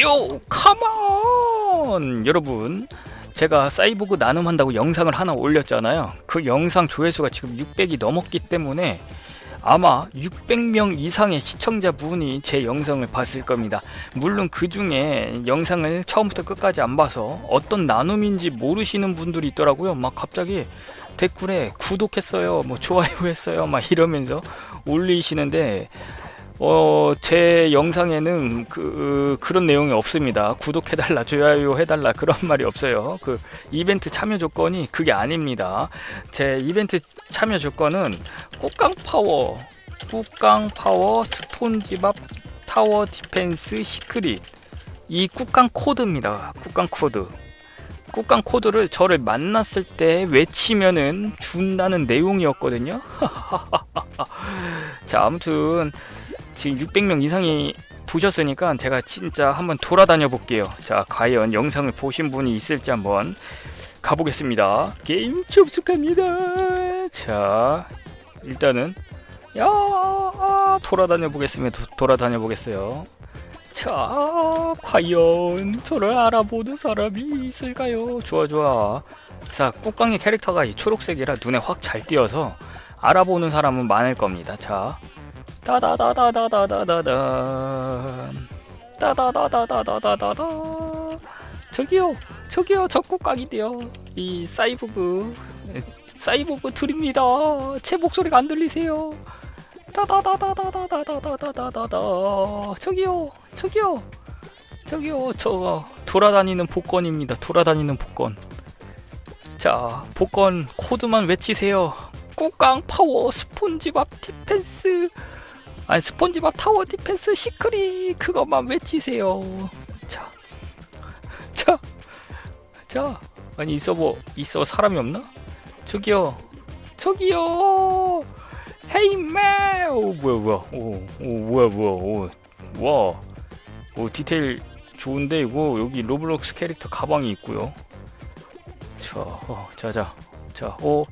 요 컴온! 여러분 제가 사이보그 나눔한다고 영상을 하나 올렸잖아요. 그 영상 조회수가 지금 600이 넘었기 때문에 아마 600명 이상의 시청자분이 제 영상을 봤을 겁니다. 물론 그 중에 영상을 처음부터 끝까지 안 봐서 어떤 나눔인지 모르시는 분들이 있더라고요. 막 갑자기 댓글에 구독했어요 뭐 좋아요 했어요 막 이러면서 올리시는데 어, 제 영상에는 그, 그런 내용이 없습니다. 구독해달라, 좋아요 해달라, 그런 말이 없어요. 그, 이벤트 참여 조건이 그게 아닙니다. 제 이벤트 참여 조건은 꾹깡 파워, 꾹깡 파워, 스폰지밥, 타워 디펜스, 시크릿. 이 꾹깡 코드입니다. 꾹깡 코드. 꾹깡 코드를 저를 만났을 때 외치면은 준다는 내용이었거든요. 자, 아무튼 지금 600명 이상이 보셨으니까 제가 진짜 한번 돌아다녀 볼게요. 자, 과연 영상을 보신 분이 있을지 한번 가보겠습니다. 게임 접속합니다. 자, 일단은 야 돌아다녀 보겠습니다. 도- 돌아다녀 보겠어요. 자, 과연 저를 알아보는 사람이 있을까요? 좋아, 좋아. 자, 꾹깡의 캐릭터가 이 초록색이라 눈에 확 잘 띄어서 알아보는 사람은 많을 겁니다. 자, 따다다다다다다다다. 따다다다다다다다 저기요 저기요 저 꾹깍이대요. 이 사이보그 사이보그 드립니다. 제 목소리가 안 들리세요? 따다다다다다다다다다다. 저기요 저기요 저기요. 저 돌아다니는 복권입니다. 돌아다니는 복권. 자 복권 코드만 외치세요. 꾹깡 파워 스폰지밥 디펜스 아니 스폰지밥 타워 디펜스 시크릿 그것만 외치세요. 자, 자, 자. 아니 이 서버 이 서버 사람이 없나? 저기요, 저기요. 헤이 맨. 오 뭐야 뭐야. 오, 오 뭐야 뭐야. 오, 와. 오 디테일 좋은데 이거 여기 로블록스 캐릭터 가방이 있고요. 자, 어, 자, 자, 자, 오,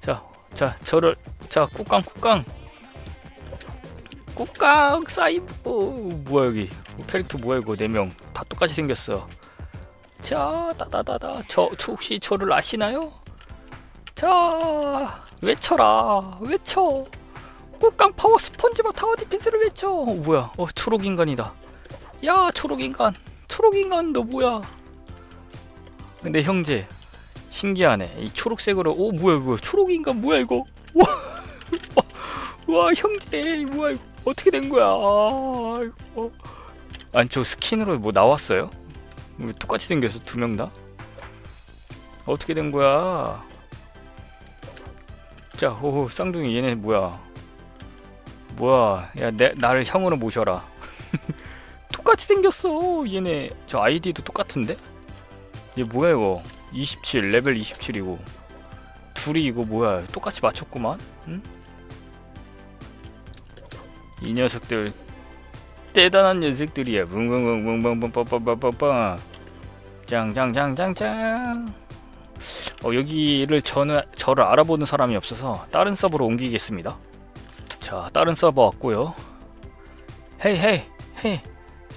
자, 자, 저를 자 꾹깡 꾹깡. 꾹깡 사이버 뭐야 여기. 캐릭터 뭐야 이거. 네 명. 다 똑같이 생겼어. 자 따다다다. 저, 저 혹시 저를 아시나요? 자 외쳐라. 외쳐. 꾹깡 파워 스펀지밥 타워 디펜스를 외쳐. 어, 뭐야. 어 초록 인간이다. 야 초록 인간. 초록 인간 너 뭐야? 근데 형제 신기하네. 이 초록색으로. 오 뭐야 뭐야 초록 인간 뭐야 이거? 와, 와 형제 뭐야 이거 어떻게 된 거야? 아, 이거. 아니 저 스킨으로 뭐 나왔어요? 왜 똑같이 생겼어 두 명 다? 어떻게 된 거야? 자, 오 쌍둥이 얘네 뭐야? 뭐야? 야, 내 나를 형으로 모셔라. 똑같이 생겼어. 얘네 저 아이디도 똑같은데? 얘 뭐야 이거? 27 레벨 27이고 둘이 이거 뭐야? 똑같이 맞췄구만. 응? 이 녀석들 대단한 녀석들이야. 붕붕붕붕붕붕빵빵빵빵빵. 짱짱짱짱짱. 어 여기를 저는 저를 알아보는 사람이 없어서 다른 서버로 옮기겠습니다. 자 다른 서버 왔고요. 헤이 헤이 헤이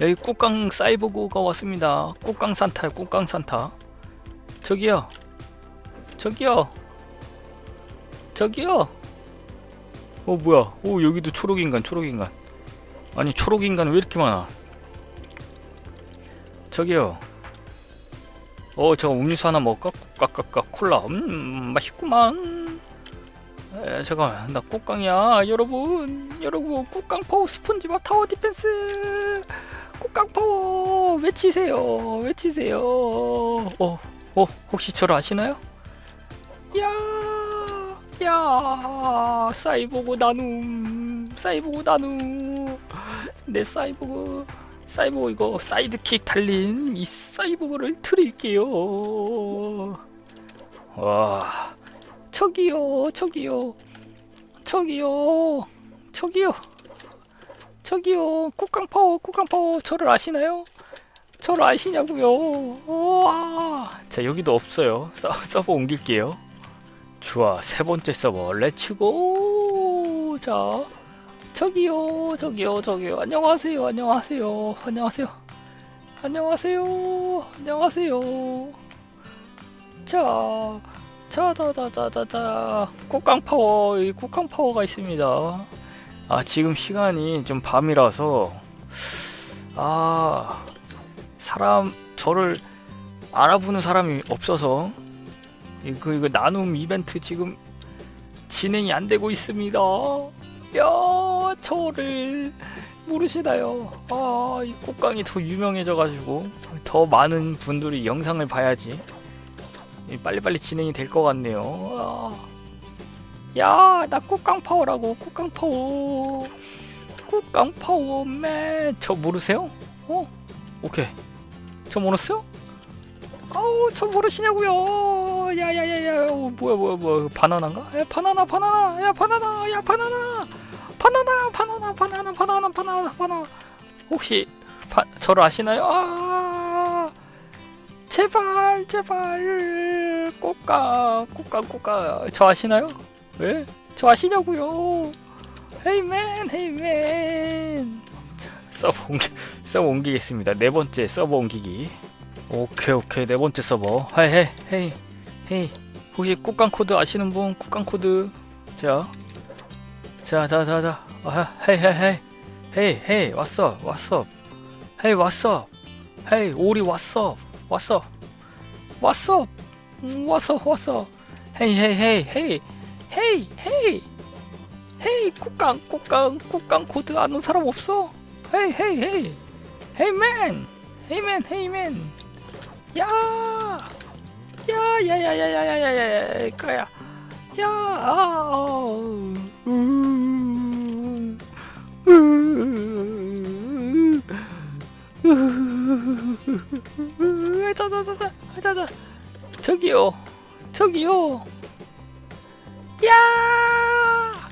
여기 꾹깡 사이버그가 왔습니다. 꾹깡 산타 꾹깡 산타. 저기요 저기요 저기요. 어 뭐야? 오 여기도 초록 인간, 초록 인간. 아니 초록 인간 왜 이렇게 많아? 저기요. 어저 음료수 하나 먹을까? 꽉꽉꽉 콜라. 음 맛있구만. 에 잠깐 나 꾹깡이야 여러분 여러분 꾹깡 파워 스폰지밥 타워 디펜스 꾹깡 파워 외치세요 외치세요 어, 어 혹시 저를 아시나요? 야 야 사이보그 나눔 사이보그 나눔. 내 사이보그 사이보그 이거 사이드킥 달린 이 사이보그를 드릴게요. 와 저기요 저기요 저기요 저기요 저기요. 꾹깡파워 꾹깡파워 저를 아시나요? 저를 아시냐고요? 와. 자 여기도 없어요. 서, 서버 옮길게요 좋아 세 번째 서버 렛츠고 자 저기요 저기요 저기요 안녕하세요 안녕하세요 안녕하세요 안녕하세요. 안녕하세요. 자, 자, 자, 자, 자, 자, 자. 국강 파워, 이 국강 파워가 있습니다. 아, 지금 시간이 좀 밤이라서 아, 사람 저를 알아보는 사람이 없어서 이거 이거 나눔 이벤트 지금 진행이 안 되고 있습니다. 야, 저를 모르시나요? 아, 이 국강이 더 유명해져가지고 더 많은 분들이 영상을 봐야지 이 빨리빨리 진행이 될 것 같네요. 아. 야, 나 국강 파워라고 국강 파워. 국강 파워맨. 저 모르세요? 어? 오케이. 저 모르세요? 아우, 저 모르시냐고요? 야 야 야 야, 어, 뭐야 뭐야 뭐야, 바나나인가? 야, 바나나 바나나, 야 바나나, 야 바나나, 바나나 바나나 바나나 바나나 바나나 바나나. 혹시 바, 저를 아시나요? 아, 제발 제발 꽃가 꽃가 꽃가 저 아시나요? 왜? 저 아시냐고요? 헤이맨 헤이맨. 자, 서버 옮기 서버 옮기겠습니다. 네 번째 서버 옮기기. 오케이 오케이 네 번째 서버 헤이 헤이 헤이 헤이 혹시 국강 코드 아시는 분? 국강 코드. 자자자자자. 아, 헤이 헤이 헤이. 헤이 헤이. 왔어 왔어 헤이 왔어 헤이 오리 왔어 왔어 왔어 음, 왔어 왔어 헤이 헤이 헤이 헤이. 헤이 헤이. 헤이 국강 국강 국강 코드 아는 사람 없어? 헤이 헤이 헤이. 헤이맨. 헤이맨 헤이맨. 야! 야, 야, 야, 야, 야, 야, 야, 야, 야, 거야. 야, 아, 어, 음, 음, 음, 자, 자, 자, 자, 자, 자, 저기요, 저기요. 야!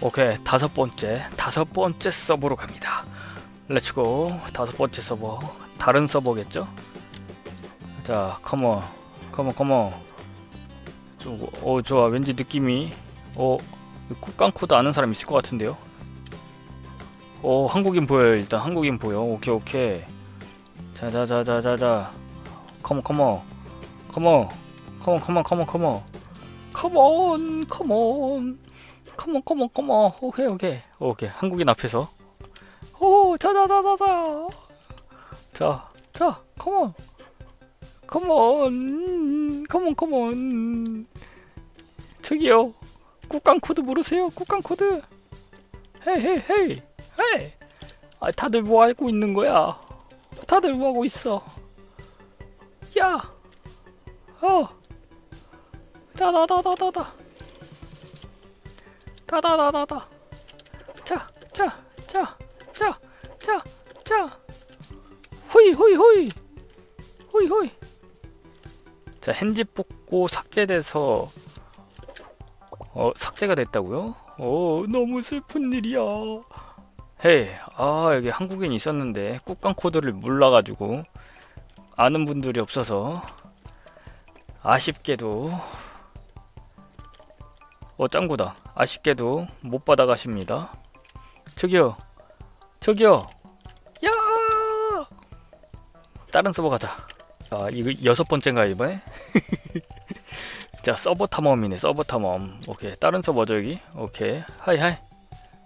오케이, 다섯 번째, 다섯 번째 서버로 갑니다. 렛츠고, 다섯 번째 서버, 다른 서버겠죠? 자, 컴온, 컴온, 컴온. 좀, 어, 좋아. 왠지 느낌이, 어, 국강 코드 아는 사람 있을 것 같은데요. 어, 한국인 보여요. 일단 한국인 보여. 오케이, 오케이. 자, 자, 자, 자, 자, 자. 컴온, 컴온, 컴온, 컴온, 컴온, 컴온, 컴온, 컴온, 컴온, 컴온, 컴온, 컴온. 오케이, 오케이, 오케이. 한국인 앞에서. 오, 자, 자, 자, 자, 자. 자, 자, 컴온. 컴온 컴온 컴온 저기요. 국강 코드 모르세요? 국강 코드? 헤이 헤이 헤이 헤이 아 다들 뭐 하고 있는 거야? 다들 뭐 하고 있어? 야 어. 다다다다다다. 다다다다다. 자 자 자 자 자자. 호이 호이 호이 호이 호이 자 핸집 뽑고 삭제돼서 어 삭제가 됐다고요? 어 너무 슬픈 일이야. 헤이 아 여기 한국인 있었는데 국강 코드를 몰라가지고 아는 분들이 없어서 아쉽게도 어 짱구다 아쉽게도 못 받아가십니다. 저기요 저기요 야 다른 서버 가자. 아 이거 여섯 번째인가 이번에? 자 서버 탐험이네 서버 탐험 오케이 다른 서버죠 여기 오케이 하이 하이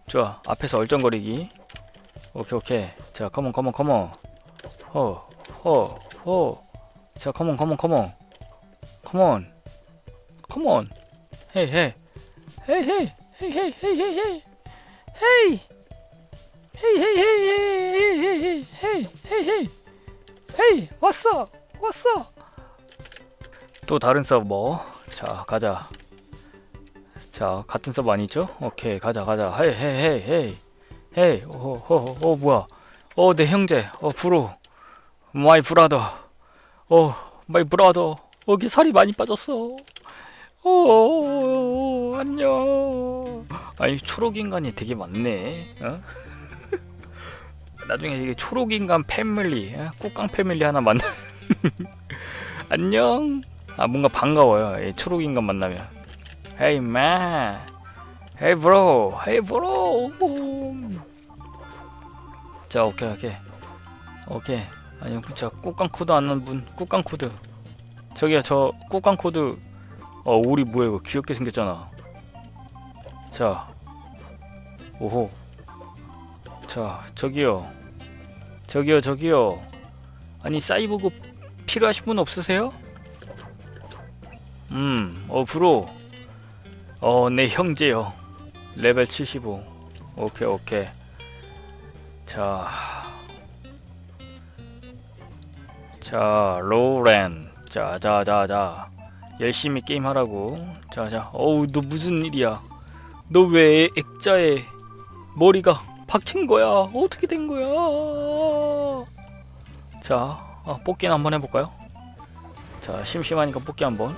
좋아 앞에서 얼쩡거리기 오케이 오케이 자 컴온 컴온 컴온 허허허자 컴온 컴온 컴온 컴온 컴온 헤이 헤이 헤이 헤이 헤이 헤이 헤이 헤이 헤이 헤이 헤이 헤이 헤이 헤이 헤이 헤이 헤이 헤이 왔어 왔어. 또 다른 서버. 자, 가자. 자, 같은 서버 아니죠? 오케이, 가자, 가자. 헤이, 헤이, 헤이, 헤이. 헤이, 오, 오, 오, 뭐야. 어, 내 형제. 어, 브로. 마이 브라더. 어, 마이 브라더. 여기 살이 많이 빠졌어. 어, 안녕. 아니, 초록 인간이 되게 많네. 어? 나중에 이게 초록 인간 패밀리, 어? 국강 패밀리 하나 만나. 안녕. 아 뭔가 반가워요. 이 초록 인간 만나면. Hey man. Hey bro. Hey bro. 자 오케이 오케이 오케이 아니 진짜 꾹깡 코드 아는 분 꾹깡 코드 저기요 저 꾹깡 코드 어 오리 뭐야 이거 귀엽게 생겼잖아 자 오호 자 저기요 저기요 저기요 아니 사이보그 필요하신 분 없으세요? 음 어 브로 어 내 형제요 레벨 75 오케이 오케이 자 자, 로렌. 자, 자, 자, 자. 열심히 게임 하라고. 자, 자. 어우, 너 무슨 일이야? 너 왜 액자에 머리가 박힌 거야? 어떻게 된 거야? 자, 아, 뽑기는 한번 해볼까요? 자, 심심하니까 뽑기 한번.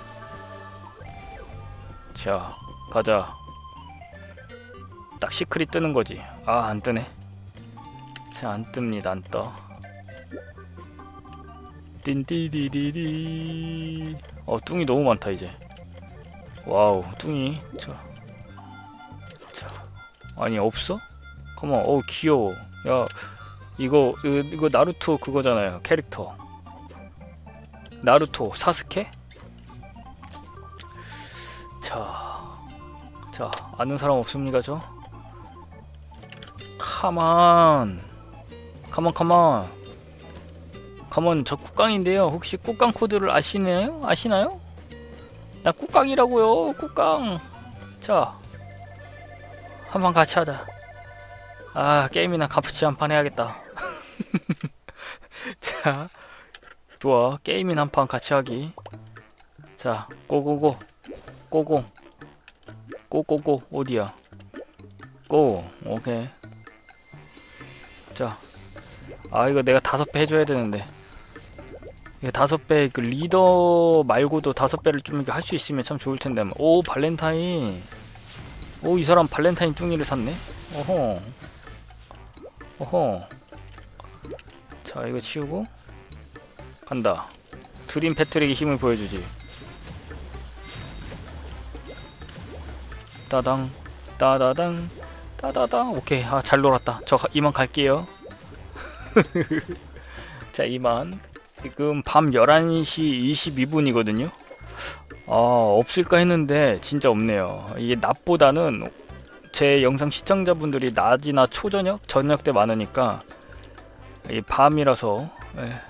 자, 가자. 딱 시크릿 뜨는 거지. 아, 안 뜨네. 자, 안 뜹니다, 안 떠. 띵띠디디디 어 뚱이 너무 많다 이제 와우 뚱이 자, 자 아니 없어? 컴온 어 귀여워 야 이거 이거, 나루토 그거잖아요 캐릭터 나루토 사스케 자, 자 아는 사람 없습니까 저? 가만 가만 가만 가만 저 꾹깡인데요. 혹시 꾹깡 코드를 아시나요? 아시나요? 나 꾹깡이라고요. 꾹깡. 자, 한 판 같이 하자. 아 게임이나 갚치 한 판 해야겠다. 자, 좋아 게임이나 한판 같이 하기. 자, 고고고, 고고, 고고고 어디야? 고, 오케이. 자, 아 이거 내가 다섯 배 해줘야 되는데. 이게 다섯 배 그 리더 말고도 다섯 배를 좀 이렇게 할 수 있으면 참 좋을 텐데. 오 발렌타인. 오 이 사람 발렌타인 뚱이를 샀네. 어허. 어허. 자 이거 치우고 간다. 드림 패트릭의 힘을 보여주지. 따당 따다당 따다당 오케이 아 잘 놀았다. 저 가- 이만 갈게요. 자 이만 지금 밤 11시 22분이거든요 아 없을까 했는데 진짜 없네요 이게 낮보다는 제 영상 시청자분들이 낮이나 초저녁 저녁 때 많으니까 이 밤이라서 예.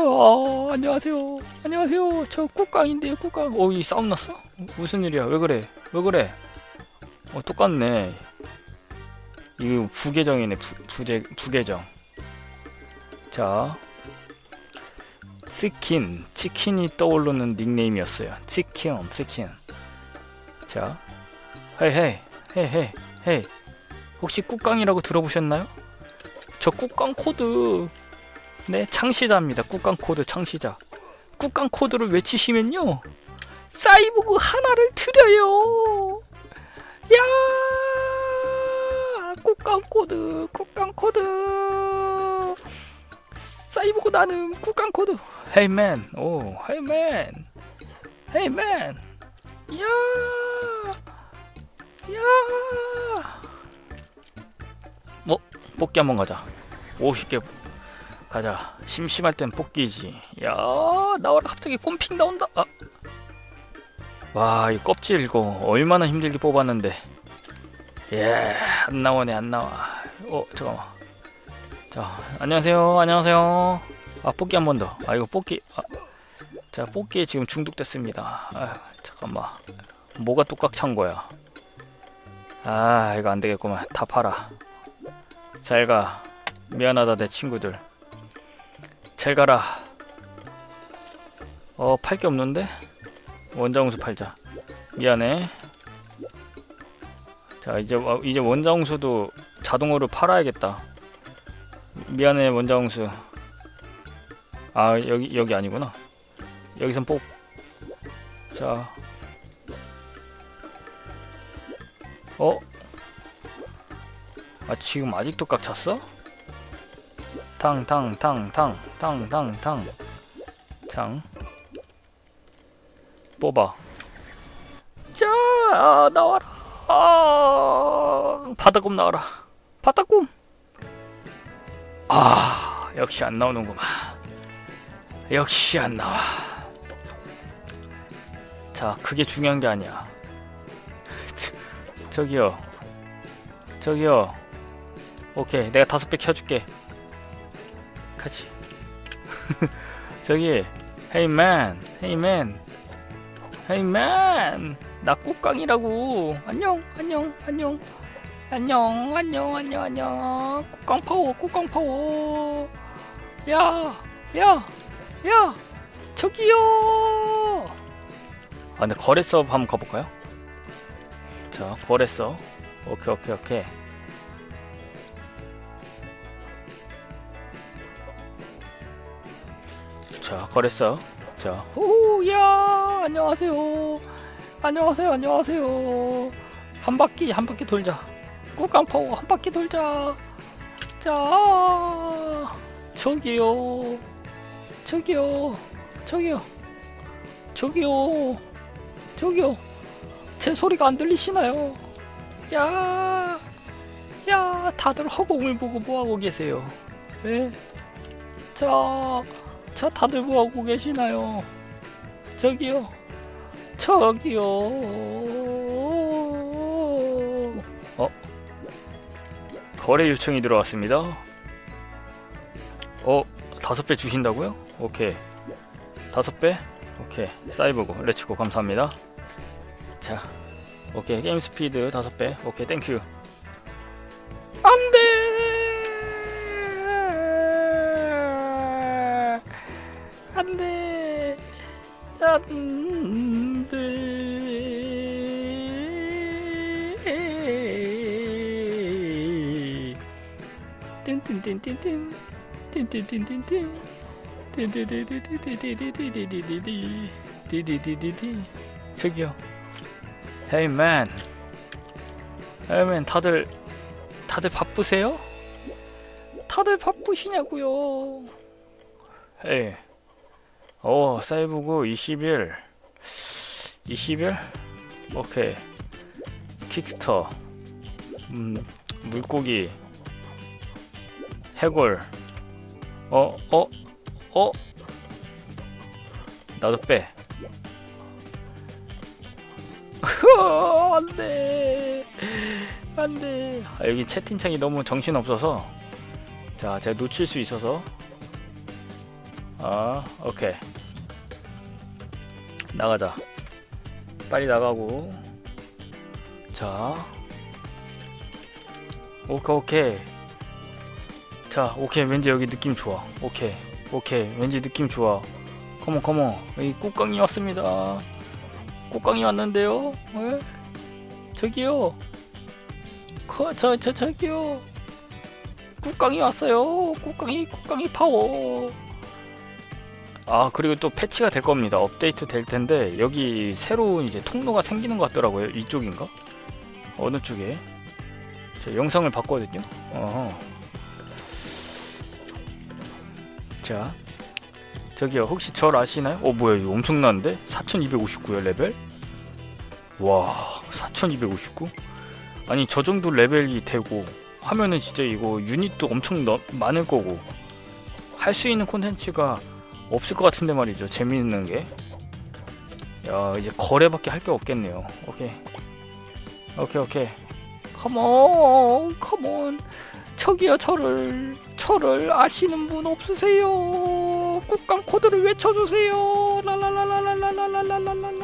어, 안녕하세요. 안녕하세요. 저 꾹깡인데요 꾹깡. 어이 싸움 났어? 무슨 일이야? 왜 그래? 왜 그래? 어 똑같네. 이거 부계정이네 부, 부재, 부계정. 자. 치킨 치킨이 떠오르는 닉네임이었어요. 치킨 치킨. 자. 헤이 헤이 헤이 혹시 꾹깡이라고 들어보셨나요? 저 꾹깡 코드. 네 창시자입니다. 꾹깡 코드 창시자. 꾹깡 코드를 외치시면요. 사이보그 하나를 드려요. 야! 꾹깡 코드 꾹깡 코드. 사이보그 나는 꾹깡 코드. 헤이맨 오 헤이맨 헤이맨 야야! 뭐 뽑기 한번 가자. 50개 가자. 심심할 땐 뽑기지. 야 나와라. 갑자기 꼼핑 나온다. 아. 와이 껍질 이거 얼마나 힘들게 뽑았는데. 예안 나오네 안 나와. 어 잠깐만. 자 안녕하세요. 안녕하세요. 아 뽑기 한 번 더. 아 이거 뽑기. 아, 자 뽑기에 지금 중독됐습니다. 아 잠깐만. 뭐가 똑같이 찬 거야? 아 이거 안 되겠구만. 다 팔아 잘가. 미안하다 내 친구들. 잘 가라. 어 팔 게 없는데? 원장수 팔자. 미안해. 자 이제 어, 이제 원장수도 자동으로 팔아야겠다. 미안해 원장수. 아 여기 여기 아니구나. 여기선 뽑자. 어? 아 지금 아직도 깍 찼어? 탕 탕 탕 탕 탕 탕탕 장 뽑아 자 아, 나와라 아, 바다곰 나와라 바다곰 아 역시 안 나오는구만. 역시 안 나와. 자, 그게 중요한 게 아니야. 저, 저기요. 저기요. 오케이, 내가 다섯 배 켜줄게. 같이. 저기, 헤이맨, 헤이맨, 헤이맨. 나 꾹깡이라고. 안녕, 안녕, 안녕. 안녕, 안녕, 안녕, 안녕. 꾹깡 파워, 꾹깡 파워. 야, 야, 야, 저기요. 아, 근데 거래 서브 한번 가볼까요? 자, 거래 서 오케이, 오케이, 오케이. 자, 서 자, 오야, 안녕하세요. 안녕하세요, 안녕하세요. 한 바퀴, 한 바퀴 돌자. 꾹깡 파워 한 바퀴 돌자. 자, 저기요, 저기요, 저기요, 저기요, 저기요. 제 소리가 안 들리시나요? 야, 야, 다들 허공을 보고 뭐 하고 계세요? 네? 자, 자, 다들 뭐 하고 계시나요? 저기요, 저기요. 어? 거래 요청이 들어왔습니다. 어, 다섯 배 주신다고요? 오케이. 다섯 배? 오케이. 사이버고, 렛츠고, 감사합니다. 자, 오케이. 게임 스피드 다섯 배. 오케이, 땡큐. 안 돼! 안 돼! 안 돼! 띵띵띵띵띵 띵띵띵띵띵 띵띵띵띵띵띵띵띵띵띵띵 디디디디디 저기요 헤이맨 헤이맨 다들 다들 바쁘세요? 다들 바쁘시냐고요 헤이 어 사이브고 20일. 20일? 오케이. 킥스터. 음 물고기. 해골. 어? 어? 어? 나도 빼. 안돼. 안돼. 아, 여기 채팅창이 너무 정신없어서. 자 제가 놓칠 수 있어서. 아 오케이 나가자. 빨리 나가고. 자. 오케이 오케이. 자 오케이. 왠지 여기 느낌 좋아. 오케이 오케이. 왠지 느낌 좋아. 컴온 컴온. 여기 꾹깡이 왔습니다. 꾹깡이 왔는데요? 에? 저기요. 거, 저, 저, 저기요. 꾹깡이 왔어요. 꾹깡이 꾹깡이 파워 아 그리고 또 패치가 될 겁니다 업데이트 될 텐데 여기 새로운 이제 통로가 생기는 것 같더라고요 이쪽인가 어느 쪽에 제가 영상을 봤거든요 어허. 자 저기요 혹시 절 아시나요? 어 뭐야 이거 엄청난데? 4259요 레벨? 와 4259? 아니 저 정도 레벨이 되고 하면은 진짜 이거 유닛도 엄청 너, 많을 거고 할 수 있는 콘텐츠가 없을 것 같은데 말이죠. 재미있는 게 야 이제 거래밖에 할 게 없겠네요. 오케이. 오케이 오케이. 컴온 컴온 저기요 저를 저를 아시는 분 없으세요? 국감 코드를 외쳐주세요. 라라라라라라라라라라